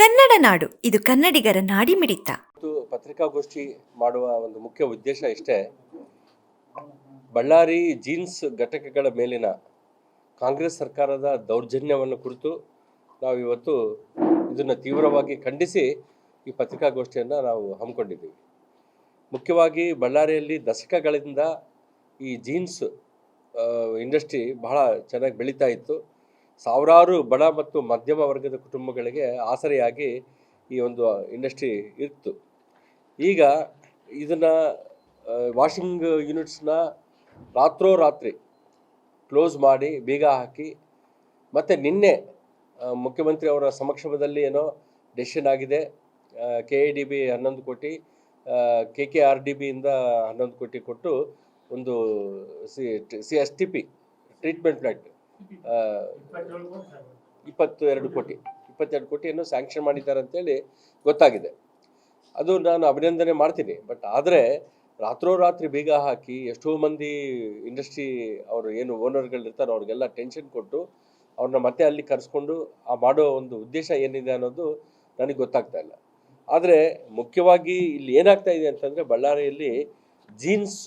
ಕನ್ನಡ ನಾಡು, ಇದು ಕನ್ನಡಿಗರ ನಾಡಿ ಮಿಡಿತ ಪತ್ರಿಕಾಗೋಷ್ಠಿ ಮಾಡುವ ಒಂದು ಮುಖ್ಯ ಉದ್ದೇಶ ಇಷ್ಟೇ, ಬಳ್ಳಾರಿ ಜೀನ್ಸ್ ಘಟಕಗಳ ಮೇಲಿನ ಕಾಂಗ್ರೆಸ್ ಸರ್ಕಾರದ ದೌರ್ಜನ್ಯವನ್ನು ಕುರಿತು ನಾವು ಇವತ್ತು ಇದನ್ನು ತೀವ್ರವಾಗಿ ಖಂಡಿಸಿ ಈ ಪತ್ರಿಕಾಗೋಷ್ಠಿಯನ್ನು ನಾವು ಹಮ್ಮಿಕೊಂಡಿದ್ದೀವಿ. ಮುಖ್ಯವಾಗಿ ಬಳ್ಳಾರಿಯಲ್ಲಿ ದಶಕಗಳಿಂದ ಈ ಜೀನ್ಸ್ ಇಂಡಸ್ಟ್ರಿ ಬಹಳ ಚೆನ್ನಾಗಿ ಬೆಳೀತಾ ಇತ್ತು. ಸಾವಿರಾರು ಬಡ ಮತ್ತು ಮಧ್ಯಮ ವರ್ಗದ ಕುಟುಂಬಗಳಿಗೆ ಆಸರೆಯಾಗಿ ಈ ಒಂದು ಇಂಡಸ್ಟ್ರಿ ಇತ್ತು. ಈಗ ಇದನ್ನು ವಾಷಿಂಗ್ ಯೂನಿಟ್ಸ್ನ ರಾತ್ರೋರಾತ್ರಿ ಕ್ಲೋಸ್ ಮಾಡಿ ಬೀಗ ಹಾಕಿ, ಮತ್ತು ನಿನ್ನೆ ಮುಖ್ಯಮಂತ್ರಿ ಅವರ ಸಮಕ್ಷಮದಲ್ಲಿ ಏನೋ ಡೆಸಿಷನ್ ಆಗಿದೆ. ಕೆ ಎ ಡಿ ಬಿ ಹನ್ನೊಂದು ಕೋಟಿ ಕೆ ಕೆ ಆರ್ ಡಿ ಬಿಯಿಂದ ಹನ್ನೊಂದು ಕೋಟಿ ಕೊಟ್ಟು ಒಂದು C C S T P treatment plant ಇಪ್ಪತ್ತು ಎರಡು ಕೋಟಿ, ಇಪ್ಪತ್ತೆರಡು ಕೋಟಿಯನ್ನು ಸ್ಯಾಂಕ್ಷನ್ ಮಾಡಿದ್ದಾರೆ ಅಂತೇಳಿ ಗೊತ್ತಾಗಿದೆ. ಅದು ನಾನು ಅಭಿನಂದನೆ ಮಾಡ್ತೀನಿ. ಬಟ್ ಆದರೆ ರಾತ್ರೋರಾತ್ರಿ ಬೀಗ ಹಾಕಿ ಎಷ್ಟೋ ಮಂದಿ ಇಂಡಸ್ಟ್ರಿ ಅವರು ಏನು ಓನರ್ಗಳಿರ್ತಾರೋ ಅವ್ರಿಗೆಲ್ಲ ಟೆನ್ಷನ್ ಕೊಟ್ಟು ಅವ್ರನ್ನ ಮತ್ತೆ ಅಲ್ಲಿ ಕರೆಸ್ಕೊಂಡು ಆ ಮಾಡೋ ಒಂದು ಉದ್ದೇಶ ಏನಿದೆ ಅನ್ನೋದು ನನಗೆ ಗೊತ್ತಾಗ್ತಾ ಇಲ್ಲ. ಆದರೆ ಮುಖ್ಯವಾಗಿ ಇಲ್ಲಿ ಏನಾಗ್ತಾ ಇದೆ ಅಂತಂದರೆ ಬಳ್ಳಾರಿಯಲ್ಲಿ ಜೀನ್ಸ್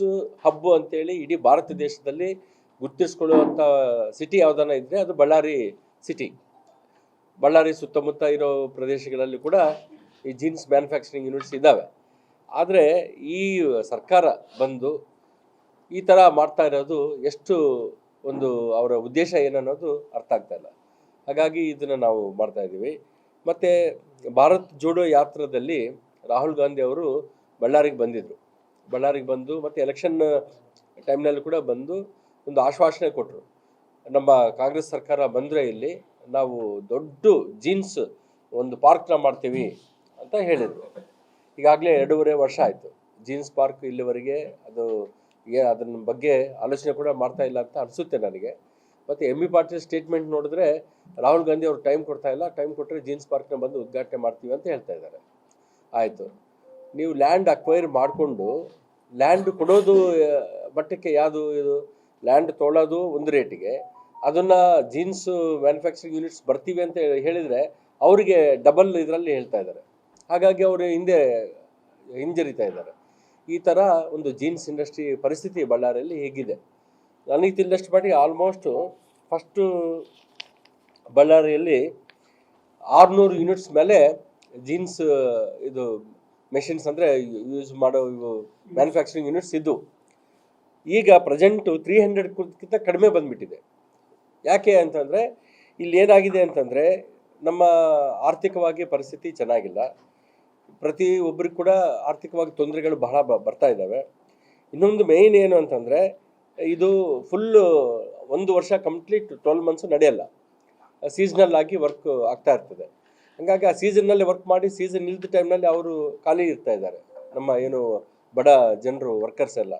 ಹಬ್ಬು ಅಂತೇಳಿ ಇಡೀ ಭಾರತ ದೇಶದಲ್ಲಿ ಗುರ್ತಿಸ್ಕೊಳ್ಳುವಂಥ ಸಿಟಿ ಯಾವುದನ್ನ ಇದ್ದರೆ ಅದು ಬಳ್ಳಾರಿ ಸಿಟಿ ಬಳ್ಳಾರಿ ಸುತ್ತಮುತ್ತ ಇರೋ ಪ್ರದೇಶಗಳಲ್ಲಿ ಕೂಡ ಈ ಜೀನ್ಸ್ ಮ್ಯಾನುಫ್ಯಾಕ್ಚರಿಂಗ್ ಯೂನಿಟ್ಸ್ ಇದ್ದಾವೆ. ಆದರೆ ಈ ಸರ್ಕಾರ ಬಂದು ಈ ಥರ ಮಾಡ್ತಾ ಇರೋದು ಎಷ್ಟು ಒಂದು ಅವರ ಉದ್ದೇಶ ಏನನ್ನೋದು ಅರ್ಥ ಆಗ್ತಾ ಇಲ್ಲ. ಹಾಗಾಗಿ ಇದನ್ನು ನಾವು ಮಾಡ್ತಾ ಇದ್ದೀವಿ. ಮತ್ತು ಭಾರತ್ ಜೋಡೋ ಯಾತ್ರದಲ್ಲಿ ರಾಹುಲ್ ಗಾಂಧಿ ಅವರು ಬಳ್ಳಾರಿಗೆ ಬಂದಿದ್ದರು ಬಳ್ಳಾರಿಗೆ ಬಂದು ಮತ್ತು ಎಲೆಕ್ಷನ್ ಟೈಮ್ನಲ್ಲಿ ಕೂಡ ಬಂದು ಒಂದು ಆಶ್ವಾಸನೆ ಕೊಟ್ಟರು. ನಮ್ಮ ಕಾಂಗ್ರೆಸ್ ಸರ್ಕಾರ ಬಂದರೆ ಇಲ್ಲಿ ನಾವು ದೊಡ್ಡ ಜೀನ್ಸ್ ಒಂದು ಪಾರ್ಕ್ನ ಮಾಡ್ತೀವಿ ಅಂತ ಹೇಳಿದರು. ಈಗಾಗಲೇ ಎರಡೂವರೆ ವರ್ಷ ಆಯಿತು. ಜೀನ್ಸ್ ಪಾರ್ಕ್ ಇಲ್ಲಿವರೆಗೆ ಅದು ಅದನ್ನ ಬಗ್ಗೆ ಆಲೋಚನೆ ಕೂಡ ಮಾಡ್ತಾ ಇಲ್ಲ ಅಂತ ಅನಿಸುತ್ತೆ ನನಗೆ. ಮತ್ತು ಎಂ ಬಿ ಪಾಟೀಲ್ ಸ್ಟೇಟ್ಮೆಂಟ್ ನೋಡಿದ್ರೆ ರಾಹುಲ್ ಗಾಂಧಿ ಅವರು ಟೈಮ್ ಕೊಡ್ತಾ ಇಲ್ಲ ಟೈಮ್ ಕೊಟ್ಟರೆ ಜೀನ್ಸ್ ಪಾರ್ಕ್ನ ಬಂದು ಉದ್ಘಾಟನೆ ಮಾಡ್ತೀವಿ ಅಂತ ಹೇಳ್ತಾ ಇದ್ದಾರೆ. ಆಯಿತು. ನೀವು ಲ್ಯಾಂಡ್ ಅಕ್ವೈರ್ ಮಾಡಿಕೊಂಡು ಲ್ಯಾಂಡ್ ಕೊಡೋದು ಮಟ್ಟಕ್ಕೆ ಯಾವುದು ಇದು? ಲ್ಯಾಂಡ್ ತೊಗೊಳೋದು ಒಂದು ರೇಟಿಗೆ. ಅದನ್ನು ಜೀನ್ಸ್ ಮ್ಯಾನುಫ್ಯಾಕ್ಚರಿಂಗ್ ಯೂನಿಟ್ಸ್ ಬರ್ತೀವಿ ಅಂತ ಹೇಳಿದರೆ ಅವರಿಗೆ ಡಬಲ್ ಇದರಲ್ಲಿ ಹೇಳ್ತಾ ಇದ್ದಾರೆ. ಹಾಗಾಗಿ ಅವರು ಹಿಂದೆ ಹಿಂಜರಿತಾ ಇದ್ದಾರೆ. ಈ ಥರ ಒಂದು ಜೀನ್ಸ್ ಇಂಡಸ್ಟ್ರಿ ಪರಿಸ್ಥಿತಿ ಬಳ್ಳಾರಿಯಲ್ಲಿ ಹೇಗಿದೆ. ನನಗೆ ತಿಳಿದಷ್ಟು ಮಟ್ಟಿಗೆ ಆಲ್ಮೋಸ್ಟು ಫಸ್ಟು ಬಳ್ಳಾರಿಯಲ್ಲಿ ಆರುನೂರು ಯೂನಿಟ್ಸ್ ಮೇಲೆ ಜೀನ್ಸ್ ಇದು ಮೆಷಿನ್ಸ್ ಅಂದರೆ ಯೂಸ್ ಮಾಡೋ ಇವು ಮ್ಯಾನುಫ್ಯಾಕ್ಚರಿಂಗ್ ಯೂನಿಟ್ಸ್ ಇದ್ದು ಈಗ ಪ್ರೆಸೆಂಟು ತ್ರೀ ಹಂಡ್ರೆಡ್ಗಿಂತ ಕಡಿಮೆ ಬಂದುಬಿಟ್ಟಿದೆ. ಯಾಕೆ ಅಂತಂದರೆ, ಇಲ್ಲಿ ಏನಾಗಿದೆ ಅಂತಂದರೆ, ನಮ್ಮ ಆರ್ಥಿಕವಾಗಿ ಪರಿಸ್ಥಿತಿ ಚೆನ್ನಾಗಿಲ್ಲ. ಪ್ರತಿ ಒಬ್ಬರಿಗೂ ಕೂಡ ಆರ್ಥಿಕವಾಗಿ ತೊಂದರೆಗಳು ಬಹಳ ಬರ್ತಾ ಇದ್ದಾವೆ ಇನ್ನೊಂದು ಮೇಯ್ನ್ ಏನು ಅಂತಂದರೆ, ಇದು ಫುಲ್ಲು ಒಂದು ವರ್ಷ ಕಂಪ್ಲೀಟ್ ಟ್ವೆಲ್ ಮಂತ್ಸು ನಡೆಯಲ್ಲ. ಸೀಸನಲ್ ಆಗಿ ವರ್ಕ್ ಆಗ್ತಾ ಇರ್ತದೆ. ಹಾಗಾಗಿ ಆ ಸೀಸನ್ನಲ್ಲಿ ವರ್ಕ್ ಮಾಡಿ ಸೀಸನ್ ಇಲ್ದ ಟೈಮ್ನಲ್ಲಿ ಅವರು ಖಾಲಿ ಇರ್ತಾ ಇದ್ದಾರೆ. ನಮ್ಮ ಏನು ಬಡ ಜನರು ವರ್ಕರ್ಸ್ ಎಲ್ಲ.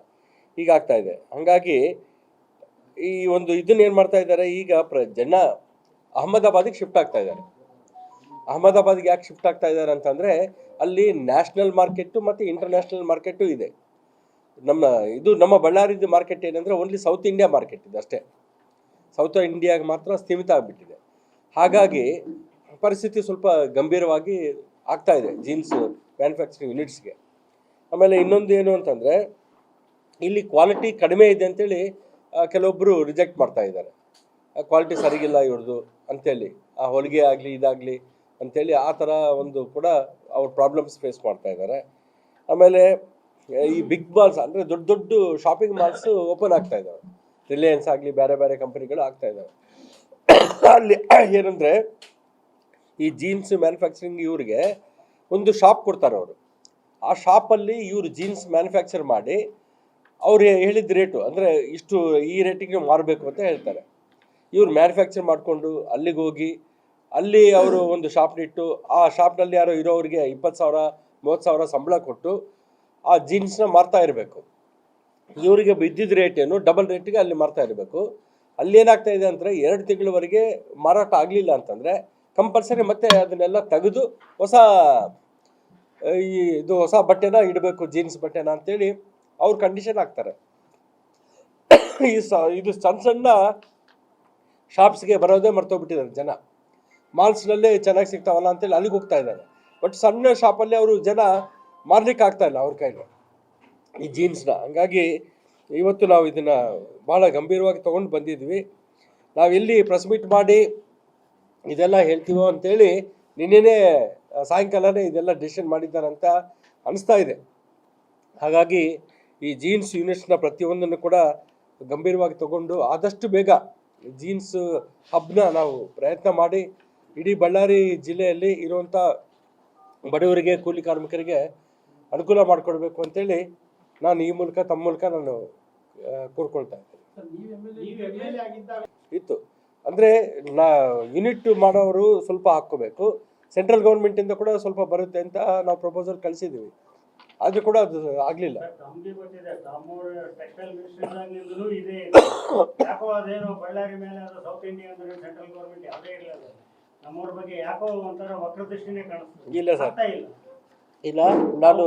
ಈಗ ಆಗ್ತಾ ಇದೆ. ಹಾಗಾಗಿ ಈ ಒಂದು ಇದನ್ನ ಏನು ಮಾಡ್ತಾ ಇದ್ದಾರೆ, ಈಗ ಪ್ರ ಜನ ಅಹಮದಾಬಾದಿಗೆ ಶಿಫ್ಟ್ ಆಗ್ತಾ ಇದ್ದಾರೆ. ಅಹಮದಾಬಾದ್ಗೆ ಯಾಕೆ ಶಿಫ್ಟ್ ಆಗ್ತಾ ಇದ್ದಾರೆ ಅಂತಂದರೆ, ಅಲ್ಲಿ ನ್ಯಾಷನಲ್ ಮಾರ್ಕೆಟು ಮತ್ತು ಇಂಟರ್ನ್ಯಾಷನಲ್ ಮಾರ್ಕೆಟು ಇದೆ. ನಮ್ಮ ಇದು ನಮ್ಮ ಬಳ್ಳಾರಿದು ಮಾರ್ಕೆಟ್ ಏನಂದರೆ ಓನ್ಲಿ ಸೌತ್ ಇಂಡಿಯಾ ಮಾರ್ಕೆಟ್ ಇದೆ ಅಷ್ಟೇ. ಸೌತ್ ಇಂಡಿಯಾಗೆ ಮಾತ್ರ ಸೀಮಿತ ಆಗಿಬಿಟ್ಟಿದೆ. ಹಾಗಾಗಿ ಪರಿಸ್ಥಿತಿ ಸ್ವಲ್ಪ ಗಂಭೀರವಾಗಿ ಆಗ್ತಾ ಇದೆ ಜೀನ್ಸ್ ಮ್ಯಾನುಫ್ಯಾಕ್ಚರಿಂಗ್ ಯೂನಿಟ್ಸ್ಗೆ ಆಮೇಲೆ ಇನ್ನೊಂದು ಏನು ಅಂತಂದರೆ ಇಲ್ಲಿ ಕ್ವಾಲಿಟಿ ಕಡಿಮೆ ಇದೆ ಅಂತೇಳಿ ಕೆಲವೊಬ್ಬರು ರಿಜೆಕ್ಟ್ ಮಾಡ್ತಾ ಇದ್ದಾರೆ. ಕ್ವಾಲಿಟಿ ಸರಿಗಿಲ್ಲ ಇವ್ರದ್ದು ಅಂಥೇಳಿ ಆ ಹೊಲಿಗೆ ಆಗಲಿ, ಇದಾಗಲಿ ಅಂಥೇಳಿ ಆ ಥರ ಒಂದು ಕೂಡ ಅವ್ರ ಪ್ರಾಬ್ಲಮ್ಸ್ ಫೇಸ್ ಮಾಡ್ತಾ ಇದ್ದಾರೆ. ಆಮೇಲೆ, ಈ ಬಿಗ್ ಮಾಲ್ಸ್ ಅಂದರೆ ದೊಡ್ಡ ದೊಡ್ಡ ಶಾಪಿಂಗ್ ಮಾಲ್ಸ್ ಓಪನ್ ಆಗ್ತಾ ಇದ್ದಾವೆ. ರಿಲಯನ್ಸ್ ಆಗಲಿ ಬೇರೆ ಬೇರೆ ಕಂಪನಿಗಳು ಆಗ್ತಾ ಇದ್ದಾವೆ. ಅಲ್ಲಿ ಏನಂದರೆ, ಈ ಜೀನ್ಸ್ ಮ್ಯಾನುಫ್ಯಾಕ್ಚರಿಂಗ್ ಇವ್ರಿಗೆ ಒಂದು ಶಾಪ್ ಕೊಡ್ತಾರೆ ಅವರು. ಆ ಶಾಪಲ್ಲಿ ಇವರು ಜೀನ್ಸ್ ಮ್ಯಾನುಫ್ಯಾಕ್ಚರ್ ಮಾಡಿ ಅವ್ರು ಹೇಳಿದ ರೇಟು ಅಂದರೆ ಇಷ್ಟು ಈ ರೇಟಿಗೆ ಮಾರಬೇಕು ಅಂತ ಹೇಳ್ತಾರೆ. ಇವ್ರು ಮ್ಯಾನುಫ್ಯಾಕ್ಚರ್ ಮಾಡಿಕೊಂಡು ಅಲ್ಲಿಗೆ ಹೋಗಿ, ಅಲ್ಲಿ ಅವರು ಒಂದು ಶಾಪ್ನಿಟ್ಟು ಆ ಶಾಪ್ನಲ್ಲಿ ಯಾರೋ ಇರೋರಿಗೆ ಇಪ್ಪತ್ತು ಸಾವಿರ, ಮೂವತ್ತು ಸಾವಿರ ಸಂಬಳ ಕೊಟ್ಟು ಆ ಜೀನ್ಸ್ನ ಮಾರ್ತಾ ಇರಬೇಕು. ಇವರಿಗೆ ಬಿದ್ದಿದ್ದ ರೇಟೇನು ಡಬಲ್ ರೇಟಿಗೆ ಅಲ್ಲಿ ಮಾರ್ತಾ ಇರಬೇಕು. ಅಲ್ಲಿ ಏನಾಗ್ತಾ ಇದೆ ಅಂದರೆ ಎರಡು ತಿಂಗಳವರೆಗೆ ಮಾರಾಟ ಆಗಲಿಲ್ಲ ಅಂತಂದರೆ ಕಂಪಲ್ಸರಿ ಮತ್ತೆ ಅದನ್ನೆಲ್ಲ ತೆಗೆದು ಹೊಸ, ಈ ಇದು ಹೊಸ ಬಟ್ಟೆನ ಇಡಬೇಕು ಜೀನ್ಸ್ ಬಟ್ಟೆನ ಅಂತೇಳಿ ಅವ್ರು ಕಂಡೀಷನ್ ಹಾಕ್ತಾರೆ ಈ ಸ, ಇದು ಸಣ್ಣ ಸಣ್ಣ ಶಾಪ್ಸ್ಗೆ ಬರೋದೇ ಮರ್ತೋಗ್ಬಿಟ್ಟಿದ್ದಾರೆ ಜನ. ಮಾಲ್ಸ್ನಲ್ಲೇ ಚೆನ್ನಾಗಿ ಸಿಗ್ತಾವಲ್ಲ ಅಂತೇಳಿ ಅಲ್ಲಿಗೆ ಹೋಗ್ತಾ ಇದ್ದಾರೆ. ಬಟ್ ಸಣ್ಣ ಶಾಪಲ್ಲಿ ಅವರು ಜನ ಮಾರ್ಲಿಕ್ಕೆ ಆಗ್ತಾ ಇಲ್ಲ ಅವ್ರ ಕೈಲಿ. ಈ ಜೀನ್ಸ್ನ ಹಂಗಾಗಿ ಇವತ್ತು ನಾವು ಇದನ್ನು ಭಾಳ ಗಂಭೀರವಾಗಿ ತೊಗೊಂಡು ಬಂದಿದ್ವಿ. ನಾವು ಎಲ್ಲಿ ಪ್ರೆಸ್ ಮೀಟ್ ಮಾಡಿ ಇದೆಲ್ಲ ಹೇಳ್ತೀವೋ ಅಂತೇಳಿ ನಿನ್ನೆನೇ, ಸಾಯಂಕಾಲನೇ ಇದೆಲ್ಲ ಡಿಸಿಷನ್ ಮಾಡಿದ್ದಾರಂತ ಅನಿಸ್ತಾ ಇದೆ. ಹಾಗಾಗಿ ಈ ಜೀನ್ಸ್ ಯೂನಿಟ್ಸ್ನ ಪ್ರತಿಯೊಂದನ್ನು ಕೂಡ ಗಂಭೀರವಾಗಿ ತಗೊಂಡು ಆದಷ್ಟು ಬೇಗ ಜೀನ್ಸ್ ಹಬ್ನ ನಾವು ಪ್ರಯತ್ನ ಮಾಡಿ ಇಡೀ ಬಳ್ಳಾರಿ ಜಿಲ್ಲೆಯಲ್ಲಿ ಇರುವಂಥ ಬಡವರಿಗೆ ಕೂಲಿ ಕಾರ್ಮಿಕರಿಗೆ ಅನುಕೂಲ ಮಾಡಿಕೊಡ್ಬೇಕು ಅಂತೇಳಿ ನಾನು ಈ ಮೂಲಕ ತಮ್ಮ ಮೂಲಕ ನಾನು ಕೋರ್ಕೊಳ್ತಾ ಇದ್ದೀನಿ. ಇತ್ತು. ಅಂದರೆ ನಾ ಯೂನಿಟ್ ಮಾಡೋರು ಸ್ವಲ್ಪ ಹಾಕ್ಕೋಬೇಕು. ಸೆಂಟ್ರಲ್ ಗೌರ್ಮೆಂಟಿಂದ ಕೂಡ ಸ್ವಲ್ಪ ಬರುತ್ತೆ ಅಂತ ನಾವು ಪ್ರಪೋಸಲ್ ಕಳಿಸಿದ್ದೀವಿ. ಆದರೂ ಕೂಡ ಅದು ಆಗಲಿಲ್ಲ. ಇಲ್ಲ ಸರ್. ಇಲ್ಲ. ನಾನು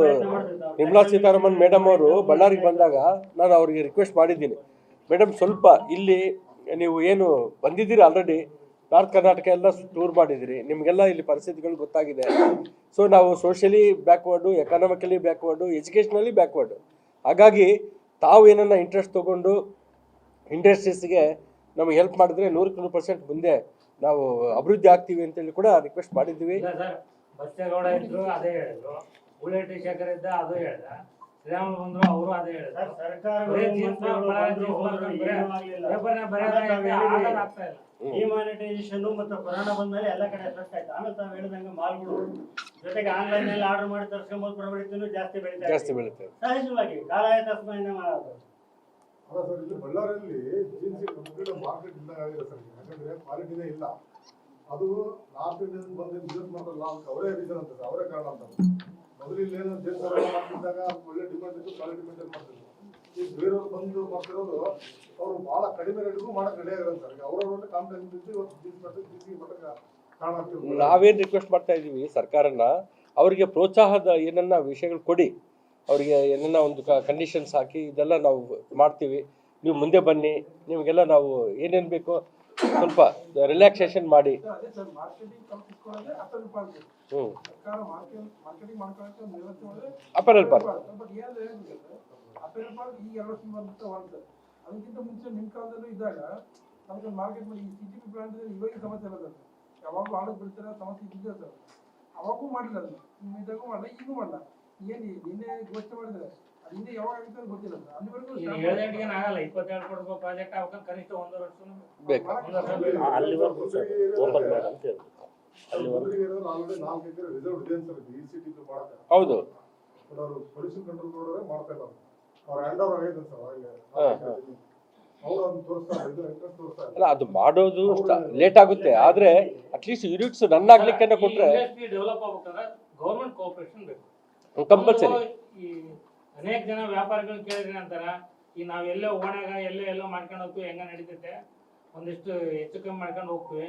ನಿರ್ಮಲಾ ಸೀತಾರಾಮನ್ ಮೇಡಮ್ ಅವರು ಬಳ್ಳಾರಿಗೆ ಬಂದಾಗ ನಾನು ಅವರಿಗೆ ರಿಕ್ವೆಸ್ಟ್ ಮಾಡಿದ್ದೀನಿ. ಮೇಡಮ್ ಸ್ವಲ್ಪ ಇಲ್ಲಿ ನೀವು ಏನು ಬಂದಿದ್ದೀರಿ ಆಲ್ರೆಡಿ ನಾರ್ತ್ ಕರ್ನಾಟಕ ಎಲ್ಲ ಟೂರ್ ಮಾಡಿದ್ರಿ. ನಿಮಗೆಲ್ಲ ಇಲ್ಲಿ ಪರಿಸ್ಥಿತಿಗಳು ಗೊತ್ತಾಗಿದೆ. ಸೊ ನಾವು socially backward economically backward educationally backward ಹಾಗಾಗಿ ತಾವು ಏನನ್ನ ಇಂಟ್ರೆಸ್ಟ್ ತಗೊಂಡು ಇಂಡಸ್ಟ್ರೀಸ್ಗೆ ನಮಗೆ ಹೆಲ್ಪ್ ಮಾಡಿದ್ರೆ ನೂರಕ್ಕೆ ನೂರು ಪರ್ಸೆಂಟ್ ಮುಂದೆ ನಾವು ಅಭಿವೃದ್ಧಿ ಆಗ್ತೀವಿ ಅಂತೇಳಿ ಕೂಡ ರಿಕ್ವೆಸ್ಟ್ ಮಾಡಿದ್ದೀವಿ. ಇಲ್ಲ. ಡಿಮಾನಿಟೈಸೇಷನ್ ಮತ್ತು ಕೊರೋನಾ ಬಂದ್ಮೇಲೆ ಎಲ್ಲ ಕಡೆ ಎಫೆಕ್ಟ್ ಆಯ್ತು. ಆಮೇಲೆ ತಾವು ಹೇಳಿದಂಗೆ ಮಾಲ್ಗಳು ಜೊತೆಗೆ ಆನ್ಲೈನ್ನಲ್ಲಿ ಆರ್ಡರ್ ಮಾಡಿ ತರ್ಸ್ಕೊಂಬೋದು ಪ್ರವೃತ್ತಿನೂ ಜಾಸ್ತಿ ಬೆಳೀತಾ ಇದೆ. ಜಾಸ್ತಿ ಬೆಳೀತಾ ಸಹಜವಾಗಿ ಕಾಲಾಯ ತಸ್ಮೈನ ಮಾಡೋದು ಅಲ್ಲ ಸರ್ ಇಲ್ಲಿ ಬಳ್ಳಾರಿಯಲ್ಲಿ ಜೀನ್ಸ್ ಕಂಪ್ಲೀಟ್ ಮಾರ್ಕೆಟ್ ಇಲ್ಲ ಆಗಿದೆ ಸರ್. ಯಾಕಂದ್ರೆ ಕ್ವಾಲಿಟಿನೇ ಇಲ್ಲ. ಅದು ನಾರ್ತ್ ಇಂಡಿಯನ್ ಬಂದು ಬಿಸ್ನೆಸ್ ಮಾಡಲ್ಲ ಅದಕ್ಕೆ ಅವರೇ ರೀಸನ್ ಅಂತ ಅವರೇ ಕಾರಣ ಅಂತ. ಮೊದಲು ಇಲ್ಲಿ ಏನೋ ಜೀನ್ಸ್ ಮಾಡ್ತಿದ್ದಾಗ ಒಳ್ಳೆ ಡಿಮ್ಯಾಂಡ್ ಇತ್ತು ಕ್ವಾಲಿಟಿ ಮೇಂಟೈನ್ ಮಾಡ್ತಿದ್ರು. ಈಗ ಬೇರೆಯವ್ರು ಬಂದು ಮಾಡ್ತಿರೋದು ಅವರು ಬಹಳ ಕಡಿಮೆ ರೇಟ್ಗೂ ಮಾಡಕ್ ರೆಡಿ ಆಗಿರೋದು ಕಾಂಪ್ಲೇಂಟ್ ಅವರವ್ರನ್ನ ಕಾಂಪಿಟೇಷನ್ ಇದ್ದು ಇವತ್ತು ಜೀನ್ಸ್ ಮಾಡ್ತಾರೆ ಜೀನ್ಸ್ ಮಟ್ಟಕ್ಕೆ ನಾವೇನು ರಿಕ್ವೆಸ್ಟ್ ಮಾಡ್ತಾ ಇದ್ದೀವಿ ಸರ್ಕಾರನ ಅವರಿಗೆ ಪ್ರೋತ್ಸಾಹದ ಏನನ್ನ ವಿಷಯಗಳು ಕೊಡಿ. ಅವರಿಗೆ ಏನನ್ನ ಒಂದು ಕಂಡೀಷನ್ಸ್ ಹಾಕಿ ಇದೆಲ್ಲ ನಾವು ಮಾಡ್ತೀವಿ. ನೀವು ಮುಂದೆ ಬನ್ನಿ ನಿಮಗೆಲ್ಲ ನಾವು ಏನೇನು ಬೇಕೋ ಸ್ವಲ್ಪ ರಿಲ್ಯಾಕ್ಸೇಷನ್ ಮಾಡಿ. ಹ್ಞೂ ಅಪರಲ್ ಪಾರ್ಕ್ ಅಪೆಲ್ ಈ ಎರಡು ವರ್ಷ ಒಂದು ಅದಕ್ಕಿಂತ ಮುಂಚೆ ನಿಮ್ಮ ಕಾಲದಲ್ಲೂ ಇದ್ದಾಗ ನಮಗೆ ಮಾರ್ಕೆಟ್ ಮಾಡಿ ಈ ಸಿ ಟಿ ಪಿ ಪ್ಲಾಂಟ್ ಇವಾಗ ಸಮಸ್ಯೆ ಇಲ್ಲ ಸರ್ ಯಾವಾಗೂ ಆಳಕ್ಕೆ ಬಿಡ್ತಾರೆ ಸಮಸ್ಯೆ ಇದ್ದಿದೆ ಸರ್ ಅವಾಗೂ ಮಾಡಿಲ್ಲ ಅದನ್ನ ನಿಮ್ಮ ಇದ್ದಾಗೂ ಮಾಡಲ್ಲ ಈಗೂ ಮಾಡಲ್ಲ. ಏನು ನಿನ್ನೆ ಘೋಷಣೆ ಮಾಡಿದ್ರೆ ಅದು ಹಿಂದೆ ಯಾವಾಗ ಆಗುತ್ತೆ ಅಂತ ಗೊತ್ತಿಲ್ಲ ಸರ್ ಅಲ್ಲಿವರೆಗೂ ಆಗಲ್ಲ ಇಪ್ಪತ್ತೆರಡು ಕೊಡ್ಬೇಕು ಪ್ರಾಜೆಕ್ಟ್ ಆಗ್ಬೇಕು ಕನಿಷ್ಠ ಒಂದು ವರ್ಷ ಬೇಕು. ಅಲ್ಲಿವರೆಗೂ ಓಪನ್ ಬೇಡ ಅಂತ ಹೇಳ್ಬೇಕು. ಹೌದು. ಅಲ್ಲ ಅದು ಮಾಡೋದು ಲೇಟ್ ಆಗುತ್ತೆ. ಆದ್ರೆ ಅಟ್ಲೀಸ್ಟ್ ಯೂನಿಟ್ಸ್ ರನ್ ಆಗ್ಲಿಕ್ಕೆ ಕೊಟ್ರೆ ಡೆವಲಪ್ ಆಗ್ಬೇಕಂದ್ರೆ ಗೌರ್ಮೆಂಟ್ ಕೋಆಪರೇಷನ್ ಬೇಕು. ಕಂಪಲ್ಸರಿ ಈ ಅನೇಕ ಜನ ವ್ಯಾಪಾರಿಗಳು ಕೇಳಿದ್ರೆ ಅಂತಾರ ಈ ನಾವ್ ಎಲ್ಲೇ ಓಣಾಗ ಎಲ್ಲೇ ಎಲ್ಲೋ ಮಾಡ್ಕೊಂಡು ಹೋಗ್ತೀವಿ ಹೆಂಗ ನಡೀತೈತೆ? ಒಂದಿಷ್ಟು ಹೆಚ್ಚು ಕಮ್ಮಿ ಮಾಡ್ಕೊಂಡು ಹೋಗ್ತೀವಿ.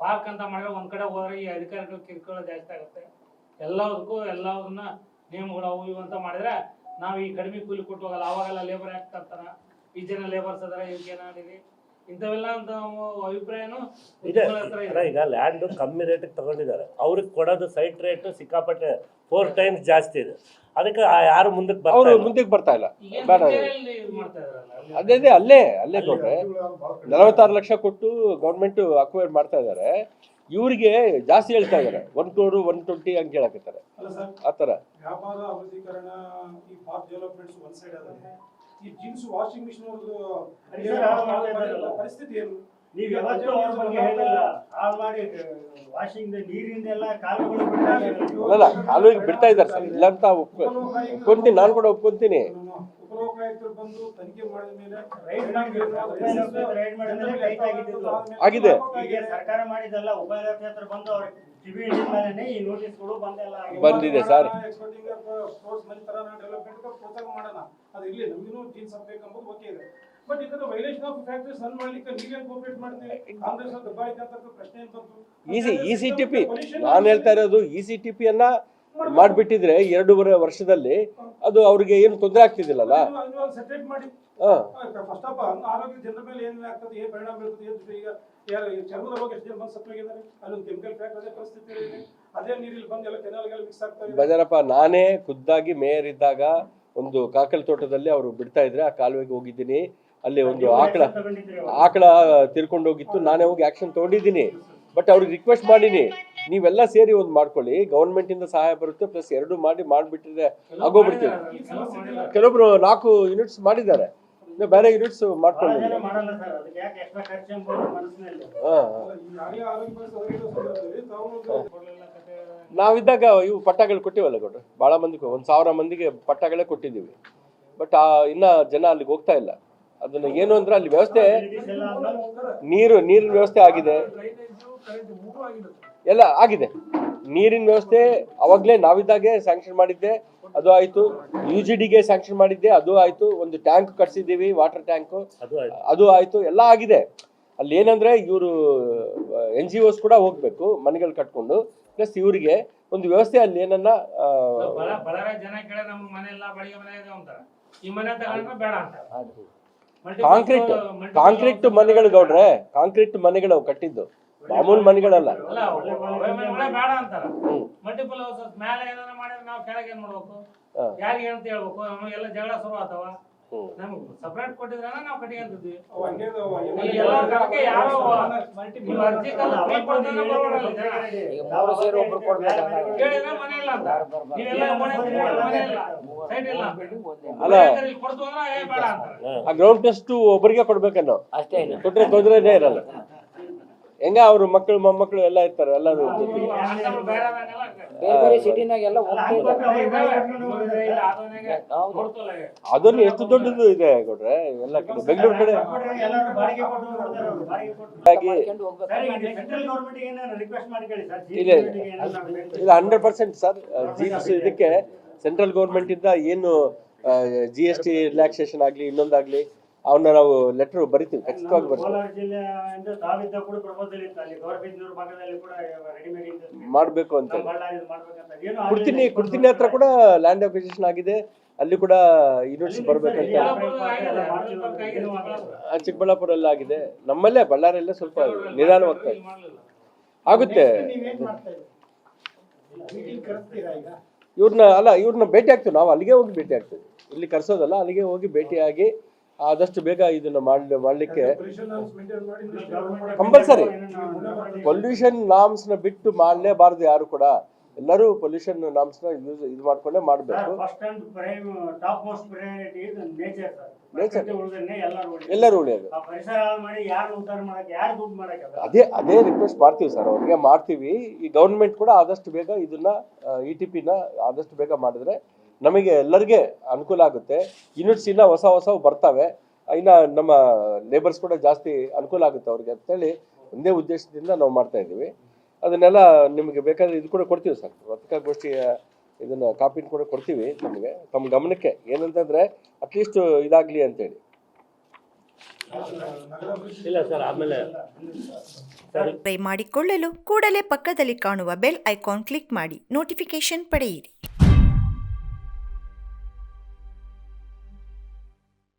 ಪಾರ್ಕ್ ಅಂತ ಮಾಡಿದ್ರೆ ಒಂದ್ ಕಡೆ ಹೋದ್ರೆ ಈ ಅಧಿಕಾರಿಗಳು ಕಿರ್ಕೊಳ್ಳೋ ಜಾಸ್ತಿ ಆಗುತ್ತೆ. ಎಲ್ಲದಕ್ಕೂ ಎಲ್ಲದನ್ನ ನಿಯಮಗಳು ಅವು ಇವು ಅಂತ ಮಾಡಿದ್ರೆ ನಾವು ಈ ಕಡಿಮೆ ಕೂಲಿ ಕೊಟ್ಟು ಹೋಗಲ್ಲ ಅವಾಗೆಲ್ಲ ಲೇಬರ್ ಆಕ್ಟ್ ತರ್ತಾರ? ಈ ಜನ ಲೇಬರ್ಸ್ ಅದಾರ ಇವಕ್ಕೆ ಏನಾಡಿರಿ ಇಂಥವೆಲ್ಲ ಅಂತ ಅಭಿಪ್ರಾಯನು ಇದೆ. ಉದ್ಯೋಗಗಳ ಹತ್ರ ಇದೆ. ಅಲ್ಲ, ಈಗ ಲ್ಯಾಂಡ್ ಕಮ್ಮಿ ರೇಟಿಗೆ ತಗೊಂಡಿದ್ದಾರೆ. ಅವ್ರಿಗೆ ಕೊಡೋದು ಸೈಟ್ ರೇಟ್ ಸಿಕ್ಕಾಪಟ್ಟೆ ಫೋರ್ ಟೈಮ್ಸ್ ಜಾಸ್ತಿ ಇದೆ. ಅದಕ್ಕೆ ಆ ಯಾರು ಮುಂದಕ್ಕೆ ಅವರು ಇಲ್ಲ. ಮುಂದಕ್ಕೆ ಬರ್ತಾ ಇಲ್ಲ. ಈಗೇನ್ ಬೇಡ ಮುಂಚೆಯಲ್ಲಿ ಇದ್ ಮಾಡ್ತಾ ಇದಾರಲ್ಲ ಅಲ್ಲಿ. ಅದೇ ಅದೇ ಅಲ್ಲೇ ಅಲ್ಲೇ ಕಡಿಮೆ. ನಲವತ್ತಾರು ಲಕ್ಷ ಕೊಟ್ಟು ಗೌರ್ಮೆಂಟ್ ಅಕ್ವೈರ್ ಮಾಡ್ತಾ ಇದ್ದಾರೆ. ಇವರಿಗೆ ಜಾಸ್ತಿ ಹೇಳ್ತಾ ಇದ್ದಾರೆ ಒನ್ ಟೂರು ಒನ್ ಟ್ವೆಂಟಿ ಹಂಗೆ ಸರ್ ಆ ಥರ. ಅಲ್ಲ. ಕಾಲುವಿಗೆ ಬಿಡ್ತಾ ಇದ್ದಾರೆ. ಸರ್. ಇಲ್ಲ ಅಂತ ಒಪ್ಕೊ ಒಪ್ಕೊಂತೀನಿ ನಾನು ಕೂಡ ಒಪ್ಕೊಂತೀನಿ. ಬಂದು ತನಿಖೆ ಮಾಡಿದ ಮೇಲೆ ಆಗಿದೆ. ಈಗ ಸರ್ಕಾರ ಮಾಡಿದಲ್ಲ ಹತ್ರ ಬಂದು ಅವ್ರ ಟಿವಿ ಮೇಲೆ ಈ ನೋಟಿಸ್ಗಳು ಬಂದೆಲ್ಲ ಆಗಿದೆ. ಬಂದಿದೆ ಸರ್. ಎಕ್ಸ್ಪೋರ್ಟಿಂಗ್ ಸ್ಪೋರ್ಟ್ಸ್ ಮನಿ ತರ ಡೆವಲಪ್ಮೆಂಟ್ ಪ್ರೋತ್ಸಾಹ ಮಾಡೋಣ. ಅದು ಇಲ್ಲಿ ನಮಗೂ ಜೀನ್ಸ್ ಹಾಕ್ಬೇಕಂಬುದು ಓಕೆ ಇದೆ. ಬಟ್ ಇದನ್ನ ವೈಲೇಷನ್ ಆಫ್ ಫ್ಯಾಕ್ಟ್ರಿ ಸನ್ ಮಾಡ್ಲಿಕ್ಕೆ ನೀವೇ ಕೋಪರೇಟ್ ಮಾಡ್ತೀವಿ ಕಾಂಗ್ರೆಸ್ ದಬ್ಬಾಳಿಕೆ ಅಂತ ಪ್ರಶ್ನೆ ಏನ್ ಬಂತು? ಈಸಿ ಇ ಸಿ ಟಿ ಪಿ ನಾನು ಹೇಳ್ತಾ ಇರೋದು ಇ ಸಿ ಟಿ ಪಿಯನ್ನ ಮಾಡಿಬಿಟ್ಟಿದ್ರೆ ಎರಡೂವರೆ ವರ್ಷದಲ್ಲಿ ಅದು ಅವ್ರಿಗೆ ಏನು ತೊಂದರೆ ಆಗ್ತಿದ್ದಿಲ್ಲಲ್ಲ? ಬಜಾರಪ್ಪ ನಾನೇ ಖುದ್ದಾಗಿ ಮೇಯರ್ ಇದ್ದಾಗ ಒಂದು ಕಾಕಲ್ ತೋಟದಲ್ಲಿ ಅವರು ಬಿಡ್ತಾ ಇದ್ರೆ ಆ ಕಾಲುವೆಗೆ ಹೋಗಿದ್ದೀನಿ. ಅಲ್ಲಿ ಒಂದು ಆಕಳ ಆಕಳ ತಿರ್ಕೊಂಡು ಹೋಗಿತ್ತು. ನಾನೇ ಹೋಗಿ ಆಕ್ಷನ್ ತಗೊಂಡಿದ್ದೀನಿ. ಬಟ್ ಅವ್ರಿಗೆ ರಿಕ್ವೆಸ್ಟ್ ಮಾಡೀನಿ. ನೀವೆಲ್ಲ ಸೇರಿ ಒಂದು ಮಾಡ್ಕೊಳ್ಳಿ ಗವರ್ಮೆಂಟ್ ಇಂದ ಸಹಾಯ ಬರುತ್ತೆ ಪ್ಲಸ್ ಎರಡು ಮಾಡಿ ಮಾಡಿಬಿಟ್ಟಿದ್ರೆ ಆಗೋಗ್ಬಿಡ್ತೀವಿ ಕೆಲವೊಬ್ರು ನಾಲ್ಕು ಯೂನಿಟ್ಸ್ ಮಾಡಿದ್ದಾರೆ ಇನ್ನು ಬೇರೆ ಯೂನಿಟ್ಸ್ ಮಾಡ್ಕೊಂಡು ಮಾಡ್ಕೊಂಡಿಲ್ಲ ಮಾಡಲ್ಲ ಸರ್ ಅದಕ್ಕೆ ಯಾಕೆ ಎಕ್ಸ್ಟ್ರಾ ಖರ್ಚು ಎಂಬುದು ಮನಸ್ಸಿನಲ್ಲಿ ಹಾ ನಾವಿದ್ದಾಗ ಇವು ಪಟ್ಟಗಳು ಕೊಟ್ಟಿವಲ್ಲ ಕೊಟ್ರೆ ಭಾಳ ಮಂದಿಗೆ ಒಂದು ಸಾವಿರ ಮಂದಿಗೆ ಪಟ್ಟಗಳೇ ಕೊಟ್ಟಿದ್ದೀವಿ ಬಟ್ ಆ ಇನ್ನ ಜನ ಅಲ್ಲಿಗೆ ಹೋಗ್ತಾ ಇಲ್ಲ ಅದನ್ನ ಏನು ಅಂದ್ರೆ ಅಲ್ಲಿ ವ್ಯವಸ್ಥೆ ನೀರು ನೀರಿನ ವ್ಯವಸ್ಥೆ ಆಗಿದೆ ಎಲ್ಲ ಆಗಿದೆ. ನೀರಿನ ವ್ಯವಸ್ಥೆ ಅವಾಗಲೇ ನಾವಿದ್ದಾಗೆ ಸ್ಯಾಂಕ್ಷನ್ ಮಾಡಿದ್ದೆ ಅದು ಆಯ್ತು. ಯು ಜಿ ಡಿಗೆ ಸ್ಯಾಂಕ್ಷನ್ ಮಾಡಿದ್ದೆ ಅದು ಆಯ್ತು. ಒಂದು ಟ್ಯಾಂಕ್ ಕಟ್ಸಿದ್ದೀವಿ ವಾಟರ್ ಟ್ಯಾಂಕ್ ಅದು ಆಯ್ತು. ಅದು ಆಯ್ತು. ಎಲ್ಲ ಆಗಿದೆ. ಅಲ್ಲಿ ಏನಂದ್ರೆ ಇವರು ಎನ್ ಜಿ ಓಸ್ ಕೂಡ ಹೋಗ್ಬೇಕು ಮನೆಗಳು ಕಟ್ಕೊಂಡು. ಪ್ಲಸ್ ಇವರಿಗೆ ಒಂದು ವ್ಯವಸ್ಥೆ ಅಲ್ಲಿ ಏನನ್ನ ಆ, ಬಡ ಬಡವರ ಜನ ಕೇಳ ನಮ್ಮ ಮನೆ ಇಲ್ಲ ಬಾಡಿಗೆ ಮನೆ ಇದೆ ಅಂತಾರ. ಈ ಮನೆ ತಗೊಂಡ್ರೆ ಬೇಡ ಅಂತ. ಕಾಂಕ್ರೀಟ್ ಕಾಂಕ್ರೀಟ್ ಮನೆಗಳು ಗೌಡ್ರೆ ಕಾಂಕ್ರೀಟ್ ಮನೆಗಳು ಅವು ಕಟ್ಟಿದ್ದು. ಮಾಮೂಲು ಮನೆಗಳಲ್ಲ. ಮಲ್ಟಿಪಲ್ ಹೌಸಸ್ ಮೇಲೆ ಏನಾರ ಮಾಡಿದ್ರೆ ನಾವು ಕೆಳಗೆ ಏನ್ ಮಾಡ್ಬೇಕು? ಹಾ. ಯಾರಿಗೆ ಅಂತ ಹೇಳ್ಬೇಕು? ನಮಗೆಲ್ಲ ಜಗಳ ಶುರು ಆತವ. ಹ್ಮ್. ನಮ್ಗೆ ಸಪರೇಟ್ ಕೊಟ್ಟಿದ್ರೆ ನಾವು ಕಡೆಗೆ ಯಾರೋ ನೀವು ಅರ್ಜಿ ಕಾಲ ಫ್ರೀ ಕೊಡ್ತಾರೆ ಬರೋರಲ್ಲ ಕೇಳಿದ್ರೆ ಮನೆ ಇಲ್ಲ ಅಂತ. ನೀವೆಲ್ಲ ಮನೆ ಇಲ್ಲ. ಸೈಟ್ ಇಲ್ಲ. ಅಲ್ಲ. ಮನೆ ಇಲ್ಲಿ ಕೊಡ್ತು ಅಂದ್ರೆ ಬೇಡ ಅಂತಾರೆ. ಆ ಗ್ರೌಂಡ್ ಟೆಸ್ಟ್ ಒಬ್ಬರಿಗೆ ಕೊಡ್ಬೇಕನ್ನೋ. ಅಷ್ಟೇ ಕೊಟ್ಟರೆ ಕೊಟ್ರೆ ತೊಂದರೆನೇ ಇರಲ್ಲ. ಹೆಂಗ ಅವ್ರ ಮಕ್ಕಳು ಮೊಮ್ಮಕ್ಕಳು ಎಲ್ಲ ಇರ್ತಾರೆ ಎಲ್ಲರೂ ಜೊತೆಗೆ ಅದನ್ನು ಎಷ್ಟು ದೊಡ್ಡದು ಇದೆ ಕೊಟ್ರೆ ಎಲ್ಲ ಕಡೆ ಬೆಂಗಳೂರು ಕಡೆ ಇಲ್ಲ, ಇಲ್ಲ. ಹಂಡ್ರೆಡ್ ಪರ್ಸೆಂಟ್ ಸರ್ ಜೀನ್ಸ್ ಇದಕ್ಕೆ ಸೆಂಟ್ರಲ್ ಗೌರ್ಮೆಂಟ್ ಇಂದ ಏನು ಜಿ ಎಸ್ ಟಿ ರಿಲ್ಯಾಕ್ಸೇಷನ್ ಆಗಲಿ ಇನ್ನೊಂದಾಗ್ಲಿ ಅವನ್ನ ನಾವು ಲೆಟರ್ ಬರಿತೀವಿ ಖಚಿತವಾಗಿ ಬರ್ತೀವಿ. ಮಾಡಬೇಕು ಅಂತ. ಕುಡ್ತೀನಿ ಕುಡ್ತೀನಿ. ಹತ್ರ ಕೂಡ ಲ್ಯಾಂಡ್ ಅಕ್ವಿಸಿಷನ್ ಆಗಿದೆ ಅಲ್ಲಿ ಕೂಡ ಯೂನಿಟ್ಸ್ ಬರ್ಬೇಕಂತ. ಚಿಕ್ಕಬಳ್ಳಾಪುರ. ಎಲ್ಲ ಆಗಿದೆ ನಮ್ಮಲ್ಲೇ ಬಳ್ಳಾರಿಯಲ್ಲೇ ಸ್ವಲ್ಪ ನಿಧಾನವಾಗ್ತಾ ಇದೆ. ಆಗುತ್ತೆ ಇವ್ರನ್ನ ಅಲ್ಲ ಇವ್ರನ್ನ ಭೇಟಿ ಆಗ್ತೀವಿ. ನಾವು ಅಲ್ಲಿಗೆ ಹೋಗಿ ಭೇಟಿ ಆಗ್ತೀವಿ. ಇಲ್ಲಿ ಕರ್ಸೋದಲ್ಲ ಅಲ್ಲಿಗೆ ಹೋಗಿ ಭೇಟಿಯಾಗಿ ಆದಷ್ಟು ಬೇಗ ಇದನ್ನ ಮಾಡಿ ಮಾಡ್ಲಿಕ್ಕೆ Compulsory. ಪೊಲ್ಯೂಷನ್ ನಾಮ್ಸ್ನ ನ ಬಿಟ್ಟು ಮಾಡಲೇಬಾರದು ಯಾರು ಕೂಡ. ಎಲ್ಲರೂ ಪೊಲ್ಯೂಷನ್ ನಾಮ್ಸ್ನ ನ ಯೂಸ್ ಇದು ಮಾಡ್ಕೊಂಡೇ ಮಾಡಬೇಕು. ಎಲ್ಲರೂ ಉಳಿಯೋದು. ಅದೇ ಅದೇ ರಿಕ್ವೆಸ್ಟ್ ಮಾಡ್ತೀವಿ ಸರ್ ಅವ್ರಿಗೆ ಮಾಡ್ತೀವಿ. ಈ ಗೌರ್ಮೆಂಟ್ ಕೂಡ ಆದಷ್ಟು ಬೇಗ ಇದನ್ನ ಇ ಟಿ ಪಿನ ಆದಷ್ಟು ಬೇಗ ಮಾಡಿದ್ರೆ ನಮಗೆ ಎಲ್ಲರಿಗೆ ಅನುಕೂಲ ಆಗುತ್ತೆ. ಯೂನಿಟ್ಸ್ ಇನ್ನ ಹೊಸ ಹೊಸವು ಬರ್ತವೆ. ಇನ್ನು ನಮ್ಮ ಲೇಬರ್ಸ್ ಕೂಡ ಜಾಸ್ತಿ ಅನುಕೂಲ ಆಗುತ್ತೆ ಅವ್ರಿಗೆ ಅಂತೇಳಿ ಒಂದೇ ಉದ್ದೇಶದಿಂದ ನಾವು ಮಾಡ್ತಾ ಇದ್ದೀವಿ. ಅದನ್ನೆಲ್ಲ ನಿಮಗೆ ಬೇಕಾದ್ರೆ ಇದು ಕೂಡ ಕೊಡ್ತೀವಿ ಸರ್. ಪತ್ರಿಕಾಗೋಷ್ಠಿಯ ಇದನ್ನ ಕಾಪಿನ ಕೂಡ ಕೊಡ್ತೀವಿ ನಮಗೆ. ತಮ್ಮ ಗಮನಕ್ಕೆ. ಏನಂತಂದ್ರೆ ಅಟ್ಲೀಸ್ಟ್ ಇದಾಗ್ಲಿ ಅಂತೇಳಿ. ಇಲ್ಲ ಸರ್ ಆಮೇಲೆ ಸರ್. ಮಾಡಿಕೊಳ್ಳಲು ಕೂಡಲೇ ಪಕ್ಕದಲ್ಲಿ ಕಾಣುವ ಬೆಲ್ ಐಕಾನ್ ಕ್ಲಿಕ್ ಮಾಡಿ. ನೋಟಿಫಿಕೇಶನ್ ಪಡೆಯಿರಿ.